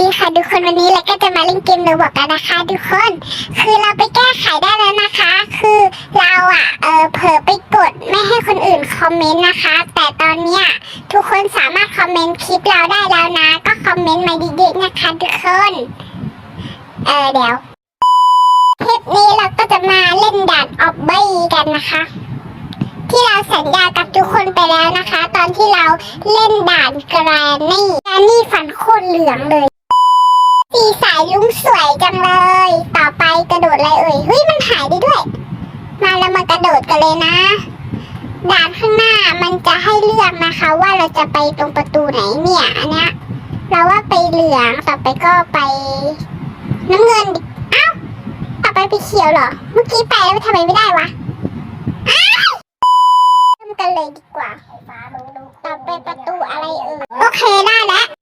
ดีค่ะทุกคนวันนี้เราก็จะมาเล่นเกมโรบอกกันนะคะ ทุกคน คือเราไปแก้ไขได้แล้วนะคะ คือเราอะเออเผลอไปกดไม่ให้คนอื่นคอมเมนต์นะคะ แต่ตอนเนี้ยทุกคนสามารถคอมเมนต์คลิปเราได้แล้วนะ ก็คอมเมนต์มาดีๆนะคะทุกคนเออเดี๋ยวคลิปนี้เราก็จะมาเล่นด่านออบบี้กันนะคะ ที่เราสัญญากับทุกคนไปแล้วนะคะ ตอนที่เราเล่นด่านแกรนนี่แกรนนี่ฟันโคตรเหลืองเลย สวยจังเลย ต่อไปกระโดดอะไรเอ่ยเฮ้ยมันหายได้ด้วย มาเรามากระโดดกันเลยนะ ด่านข้างหน้ามันจะให้เลือกนะคะ ว่าเราจะไปตรงประตูไหนเนี่ยอันเนี้ยเราว่าไปเหลืองต่อไปก็ไปน้ำเงินดิเอ้าต่อไปไปเขียวเหรอ เมื่อกี้ไปแล้วทำไมไม่ได้วะอ้าวเริ่มกันเลยดีกว่าต่อไปประตูอะไรเอ่ยโอเคได้แล้วทุกคนก็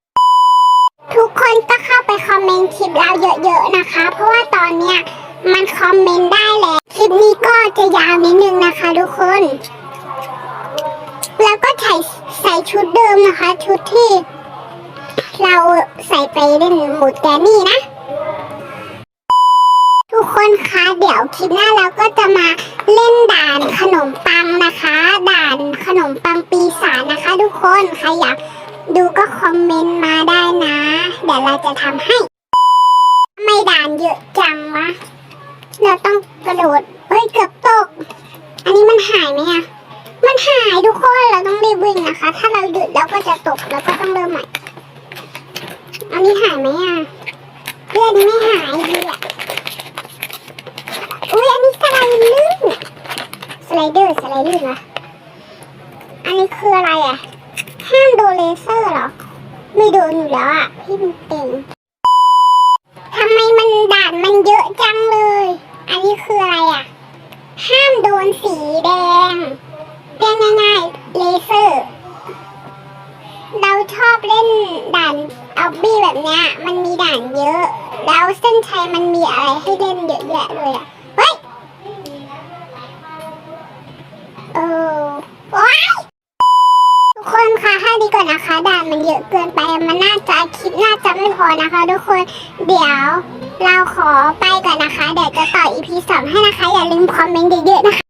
เข้าไปคอมเมนต์คลิปเราเยอะๆนะคะ เพราะว่าตอนเนี้ยมันคอมเมนต์ได้แล้วคลิปนี้ก็จะยาวนิดนึงนะคะทุกคน แล้วก็ใส่ใส่ชุดเดิมนะคะ ชุดที่ เราใส่ไปเล่นหมูแกนี่นะ ทุกคนคะเดี๋ยวคลิปหน้าเราก็จะมาเล่นด่านขนมปังนะคะ ด่านขนมปังปีศาจนะคะ ทุกคนใครอยากดูก็คอมเมนต์มาได้นะ เดี๋ยวเราจะทำให้ ไม่ด่านเยอะจังวะ เราต้องกระโดด เฮ้ยเกือบตก อันนี้มันหายไหมอะมันหายทุกคน เราต้องรีบวิ่งนะคะ ถ้าเราหยุดเราก็จะตกเราก็ต้องเริ่มใหม่ อันนี้หายไหมอะเรื่องนี้ไม่หายดีอะอุ้ยอันนี้สไลด์ลื่นสไลเดอร์สไลด์ลื่นวะอันนี้คืออะไรอะห้ามโดนเลเซอร์เหรอ ไม่โดนอยู่แล้วอะพี่มันเป็น เล่นด่านออบบี้แบบเนี้ยมันมีด่านเยอะ แล้วเส้นชัยมันมีอะไรให้เล่นเยอะแยะเลยอะเฮ้ยเออว้ายทุกคนคะให้ดีก่อนนะคะ ด่านมันเยอะเกินไปมันน่าจะคลิปน่าจะไม่พอนะคะ ทุกคนเดี๋ยว เราขอไปก่อนนะคะเดี๋ยวจะต่อ EP สองให้นะคะ อย่าลืมคอมเมนต์เยอะๆนะคะ